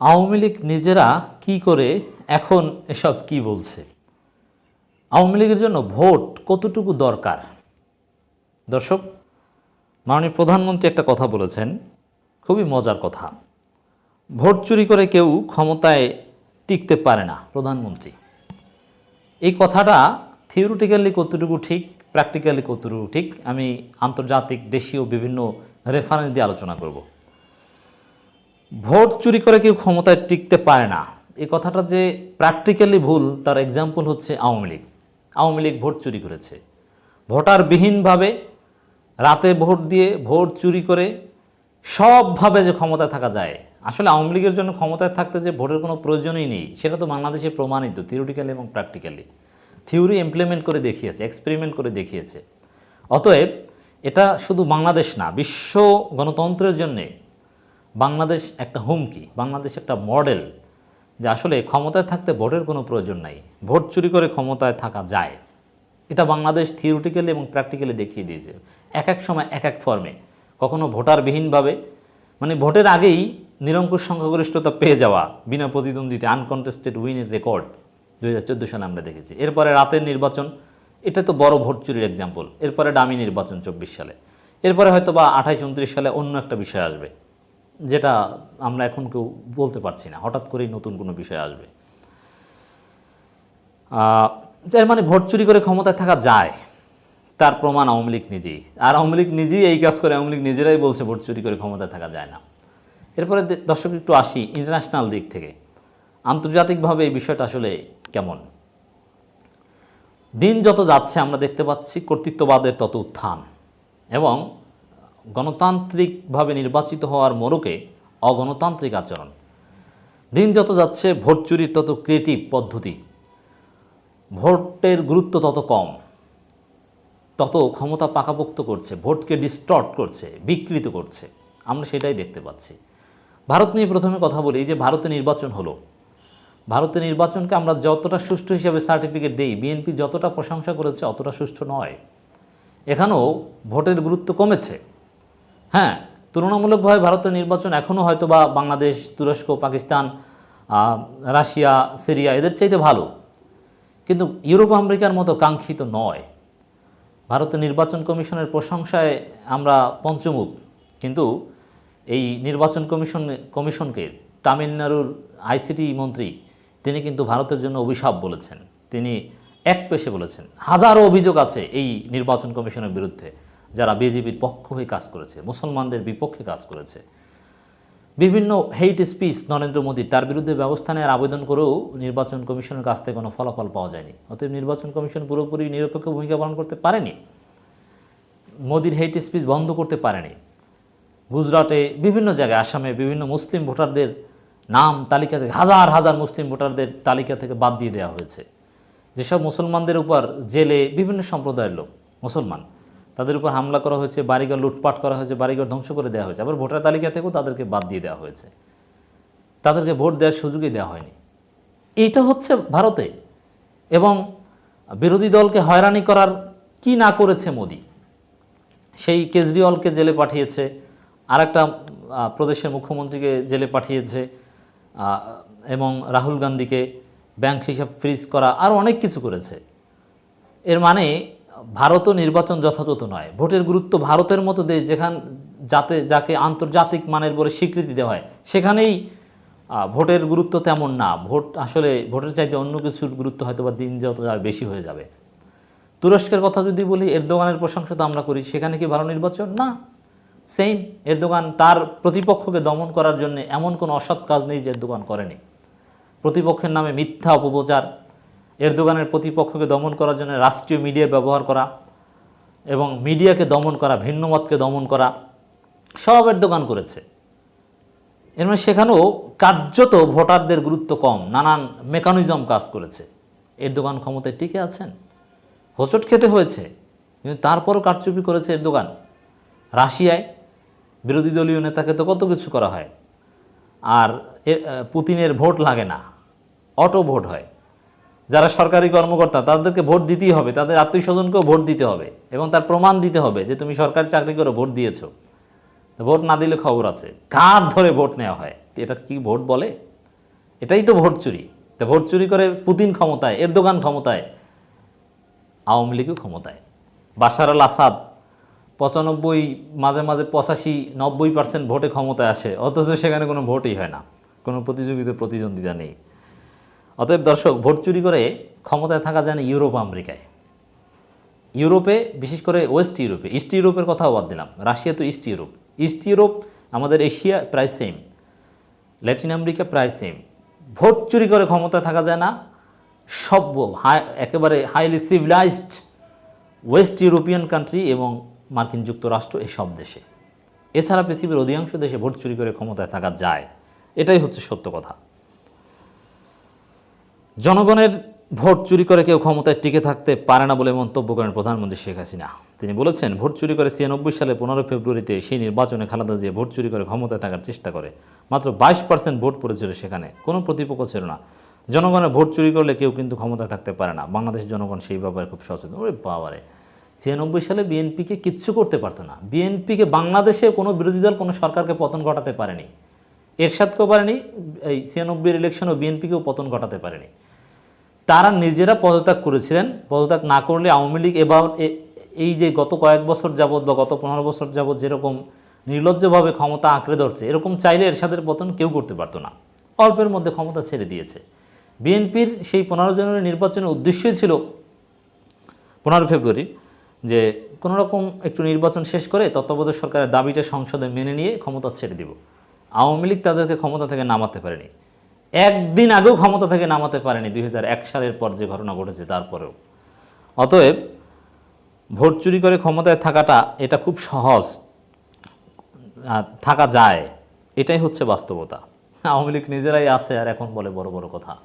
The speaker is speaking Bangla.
আওয়ামী লীগ নিজেরা কি করে এখন এসব কি বলছে? আওয়ামী লীগের জন্য ভোট কতটুকু দরকার? দর্শক, মাননীয় প্রধানমন্ত্রী একটা কথা বলেছেন, খুবই মজার কথা। ভোট চুরি করে কেউ ক্ষমতায় টিকতে পারে না, প্রধানমন্ত্রী। এই কথাটা থিওরিটিক্যালি কতটুকু ঠিক প্র্যাকটিক্যালি কতটুকু ঠিক, আমি আন্তর্জাতিক, দেশীয় বিভিন্ন রেফারেন্স দিয়ে আলোচনা করব। ভোট চুরি করে কেউ ক্ষমতায় টিকতে পারে না। এই কথাটা যে প্র্যাকটিক্যালি ভুল, তার এক্সাম্পল হচ্ছে আওয়ামী লীগ। আওয়ামী লীগ ভোট চুরি করেছে। ভোটারবিহীনভাবে রাতে ভোট দিয়ে ভোট চুরি করে সবভাবে যে ক্ষমতায় থাকা যায়, আসলে আওয়ামী লীগের জন্য ক্ষমতায় থাকতে যে ভোটের কোনো প্রয়োজনই নেই, সেটা তো বাংলাদেশে প্রমাণিত থিওরিটিক্যালি এবং প্র্যাকটিক্যালি থিওরি ইমপ্লিমেন্ট করে দেখিয়েছে এক্সপেরিমেন্ট করে দেখিয়েছে। অতএব এটা শুধু বাংলাদেশ না, বিশ্ব গণতন্ত্রের জন্যে বাংলাদেশ একটা হুমকি, বাংলাদেশ একটা মডেল যে আসলে ক্ষমতায় থাকতে ভোটের কোনো প্রয়োজন নাই। ভোট চুরি করে ক্ষমতায় থাকা যায়। এটা বাংলাদেশ থিওরিটিক্যালি এবং প্র্যাকটিক্যালি দেখিয়ে দিয়েছে। এক এক সময়, এক এক ফর্মে কখনো ভোটারবিহীনভাবে মানে ভোটের আগেই নিরঙ্কুশ সংখ্যাগরিষ্ঠতা পেয়ে যাওয়া বিনা প্রতিদ্বন্দ্বিতা আনকন্টেস্টেড উইনের রেকর্ড দু হাজার চোদ্দ সালে আমরা দেখেছি। এরপরে রাতের নির্বাচন, এটা তো বড় ভোট চুরির এক্সাম্পল এরপরে ডামি নির্বাচন চব্বিশ সালে। এরপরে হয়তো বা আঠাইশ উনত্রিশ সালে অন্য একটা বিষয় আসবে। যেটা আমরা এখন কেউ বলতে পারছি না। হঠাৎ করেই নতুন কোনো বিষয় আসবে। এর মানে ভোট চুরি করে ক্ষমতায় থাকা যায়, তার প্রমাণ আওয়ামী লীগ নিজেই। আর আওয়ামী লীগ নিজেই এই কাজ করে, আওয়ামী লীগ নিজেরাই বলছে ভোট চুরি করে ক্ষমতায় থাকা যায় না। এরপরে দর্শক, একটু আসি ইন্টারন্যাশনাল দিক থেকে। আন্তর্জাতিকভাবে এই বিষয়টা আসলে কেমন? দিন যত যাচ্ছে, আমরা দেখতে পাচ্ছি কর্তৃত্ববাদের তত উত্থান। এবং গণতান্ত্রিকভাবে নির্বাচিত হওয়ার মোড়কে অগণতান্ত্রিক আচরণ। দিন যত যাচ্ছে, ভোট চুরির তত ক্রিয়েটিভ পদ্ধতি। ভোটের গুরুত্ব তত কম। তত ক্ষমতা পাকাপোক্ত করছে, ভোটকে ডিস্টর্ট করছে, বিকৃত করছে। আমরা সেটাই দেখতে পাচ্ছি। ভারত নিয়ে প্রথমে কথা বলি যে ভারতে নির্বাচন হলো। ভারতের নির্বাচনকে আমরা যতটা সুষ্ঠু হিসাবে সার্টিফিকেট দিই বিএনপি যতটা প্রশংসা করেছে, অতটা সুষ্ঠু নয়। এখানেও ভোটের গুরুত্ব কমেছে। হ্যাঁ তুলনামূলকভাবে ভারতের নির্বাচন এখনও হয়তো বা বাংলাদেশ, তুরস্ক, পাকিস্তান রাশিয়া, সিরিয়া এদের চাইতে ভালো। কিন্তু ইউরোপ আমেরিকার মতো কাঙ্ক্ষিত নয়। ভারতের নির্বাচন কমিশনের প্রশংসায় আমরা পঞ্চমুখ। কিন্তু এই নির্বাচন কমিশন, কমিশনকে তামিলনাড়ুর আইসিটি মন্ত্রী, তিনি কিন্তু ভারতের জন্য অভিশাপ বলেছেন। তিনি এক পেশে বলেছেন, হাজারো অভিযোগ আছে এই নির্বাচন কমিশনের বিরুদ্ধে। যারা বিজেপির পক্ষ হয়ে কাজ করেছে, মুসলমানদের বিপক্ষে কাজ করেছে। বিভিন্ন হেইট স্পিচ নরেন্দ্র মোদী তার বিরুদ্ধে ব্যবস্থা নেওয়ার আবেদন করেও নির্বাচন কমিশনের কাছ থেকে কোনো ফলাফল পাওয়া যায়নি। অতএব নির্বাচন কমিশন পুরোপুরি নিরপেক্ষ ভূমিকা পালন করতে পারেনি। মোদির হেইট স্পিচ বন্ধ করতে পারেনি। গুজরাটে বিভিন্ন জায়গায়, আসামে বিভিন্ন মুসলিম ভোটারদের নাম তালিকা থেকে, হাজার হাজার মুসলিম ভোটারদের তালিকা থেকে বাদ দিয়ে দেওয়া হয়েছে। যেসব মুসলমানদের উপর জেলে বিভিন্ন সম্প্রদায়ের লোক, মুসলমান তাদের উপর হামলা করা হয়েছে, বাড়িঘর লুটপাট করা হয়েছে, বাড়িঘর ধ্বংস করে দেওয়া হয়েছে। আবার ভোটার তালিকা থেকেও তাদেরকে বাদ দিয়ে দেওয়া হয়েছে। তাদেরকে ভোট দেওয়ার সুযোগই দেওয়া হয়নি। এইটা হচ্ছে ভারতে। এবং বিরোধী দলকে হয়রানি করার কি না করেছে মোদি? সেই কেজরিওয়ালকে জেলে পাঠিয়েছে আর একটা প্রদেশের মুখ্যমন্ত্রীকে জেলে পাঠিয়েছে এবং রাহুল গান্ধীকে ব্যাংক হিসাব ফ্রিজ করা, আর অনেক কিছু করেছে। এর মানে ভারতও নির্বাচন যথাযথ নয়। ভোটের গুরুত্ব ভারতের মতো দেশ যেখান যাতে, যাকে আন্তর্জাতিক মানের বলে স্বীকৃতি দেওয়া হয়, সেখানেই ভোটের গুরুত্ব তেমন না। ভোট আসলে, ভোটের চাইতে অন্য কিছুর গুরুত্ব হয়তো বা দিন যত যাবে বেশি হয়ে যাবে। তুরস্কের কথা যদি বলি, এরদোগানের প্রশংসা তো আমরা করি, সেখানে কি ভালো নির্বাচন? না। সেম, এরদোগান তার প্রতিপক্ষকে দমন করার জন্য এমন কোনো অসৎ কাজ নেই যে এরদোগান করেনি। প্রতিপক্ষের নামে মিথ্যা অপপ্রচার এরদোগানের প্রতিপক্ষকে দমন করার জন্য রাষ্ট্রীয় মিডিয়া ব্যবহার করা এবং মিডিয়াকে দমন করা ভিন্নমতকে দমন করা, সব এরদোগান করেছে। এর মানে সেখানেও কার্যত ভোটারদের গুরুত্ব কম, নানান মেকানিজম কাজ করেছে। এরদোগান ক্ষমতায় টিকে আছেন। হোঁচট খেতে হয়েছে, কিন্তু তারপরও কারচুপি করেছে এর দোকান রাশিয়ায় বিরোধী দলীয় নেতাকে তো কত কিছু করা হয়। আর পুতিনের ভোট লাগে না, অটো ভোট হয়। যারা সরকারি কর্মকর্তা, তাদেরকে ভোট দিতেই হবে। তাদের আত্মীয় স্বজনকেও ভোট দিতে হবে এবং তার প্রমাণ দিতে হবে যে তুমি সরকারি চাকরি করে ভোট দিয়েছ। ভোট না দিলে খবর আছে। কার ধরে ভোট নেওয়া হয়? এটা কি ভোট বলে? এটাই তো ভোট চুরি। তা ভোট চুরি করে পুতিন ক্ষমতায়, এরদোগান ক্ষমতায়, আওয়ামী লীগও ক্ষমতায়। বাশার আল আসাদ পঁচানব্বই, মাঝে মাঝে পঁচাশি, নব্বই পার্সেন্ট ভোটে ক্ষমতায় আসে। অথচ সেখানে কোনো ভোটই হয় না। কোনো প্রতিযোগিতা, প্রতিদ্বন্দ্বিতা নেই। অতএব দর্শক, ভোট চুরি করে ক্ষমতায় থাকা যায় না ইউরোপ আমেরিকায়। ইউরোপে, বিশেষ করে ওয়েস্ট ইউরোপে, ইস্ট ইউরোপের কথাও বাদ দিলাম। রাশিয়া তো ইস্ট ইউরোপ। ইস্ট ইউরোপ, আমাদের এশিয়া প্রায় সেম ল্যাটিন আমেরিকা প্রায় সেম ভোট চুরি করে ক্ষমতায় থাকা যায় না সভ্য হাই একেবারে highly civilized west European country এবং মার্কিন যুক্তরাষ্ট্র এসব দেশে। এছাড়া পৃথিবীর অধিকাংশ দেশে ভোট চুরি করে ক্ষমতায় থাকা যায়। এটাই হচ্ছে সত্য কথা। জনগণের ভোট চুরি করে কেউ ক্ষমতায় টিকে থাকতে পারে না বলে মন্তব্য করেন প্রধানমন্ত্রী শেখ হাসিনা। তিনি বলেছেন, ভোট চুরি করে ছিয়ানব্বই সালে পনেরো ফেব্রুয়ারিতে সেই নির্বাচনে খালেদা জিয়া ভোট চুরি করে ক্ষমতায় থাকার চেষ্টা করে। মাত্র বাইশ পার্সেন্ট ভোট পড়েছিল সেখানে। কোনো প্রতিপক্ষ ছিল না। জনগণের ভোট চুরি করলে কেউ কিন্তু ক্ষমতায় থাকতে পারে না। বাংলাদেশের জনগণ সেই ব্যাপারে খুব সচেতন। ওরে বাবারে! ছিয়ানব্বই সালে বিএনপিকে কিচ্ছু করতে পারতো না। বিএনপিকে বাংলাদেশে কোনো বিরোধী দল, কোনো সরকারকে পতন ঘটাতে পারেনি। এরশাদকেও পারেনি। এই ছিয়ানব্বইয়ের ইলেকশনও বিএনপিকেও পতন ঘটাতে পারেনি। তারা নিজেরা পদত্যাগ করেছিলেন। পদত্যাগ না করলে আওয়ামী লীগ এবার এই যে গত কয়েক বছর যাবৎ বা গত পনেরো বছর যাবৎ যেরকম নির্লজ্জভাবে ক্ষমতা আঁকড়ে ধরছে, এরকম চাইলে এরশাদের পতন কেউ করতে পারতো না। অল্পের মধ্যে ক্ষমতা ছেড়ে দিয়েছে। বিএনপির সেই পনেরো জানুয়ারি নির্বাচনের উদ্দেশ্যই ছিল পনেরো ফেব্রুয়ারি যে কোনো রকম একটু নির্বাচন শেষ করে তত্ত্বাবধায়ক সরকারের দাবিটা সংসদে মেনে নিয়ে ক্ষমতা ছেড়ে দিব। আওয়ামী লীগ তাদেরকে ক্ষমতা থেকে নামাতে পারেনি। একদিন আগেও ক্ষমতা থেকে নামাতে পারেনি দুই হাজার এক সালের পর যে ঘটনা ঘটেছে, তারপরেও। অতএব ভোট চুরি করে ক্ষমতায় থাকাটা, এটা খুব সহজ। থাকা যায়। এটাই হচ্ছে বাস্তবতা। আওয়ামী লীগ নিজেরাই আছে আর এখন বলে বড় বড় কথা।